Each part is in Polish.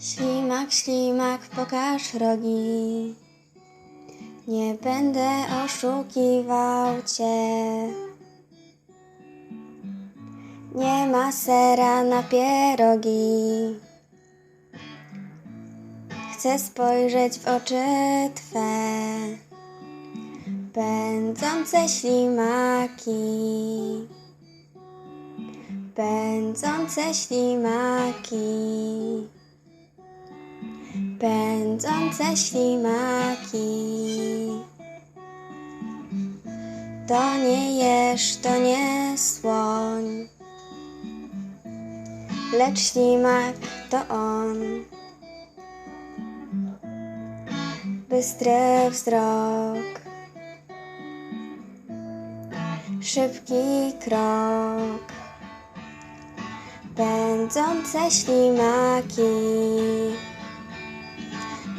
Ślimak, ślimak, pokaż rogi. Nie będę oszukiwał cię. Nie ma sera na pierogi. Chcę spojrzeć w oczy Twe, pędzące ślimaki, pędzące ślimaki, pędzące ślimaki. To nie jeż, to nie słoń, lecz ślimak to on. Bystry wzrok, szybki krok, pędzące ślimaki,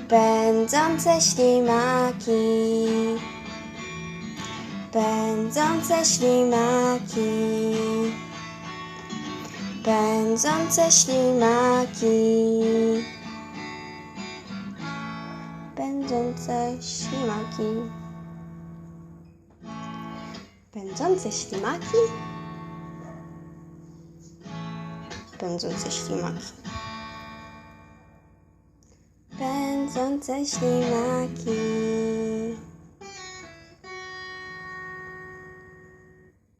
pędzące ślimaki, pędzące ślimaki, pędzące ślimaki pędzące ślimaki. Pędzące ślimaki? Pędzące ślimaki. Pędzące ślimaki.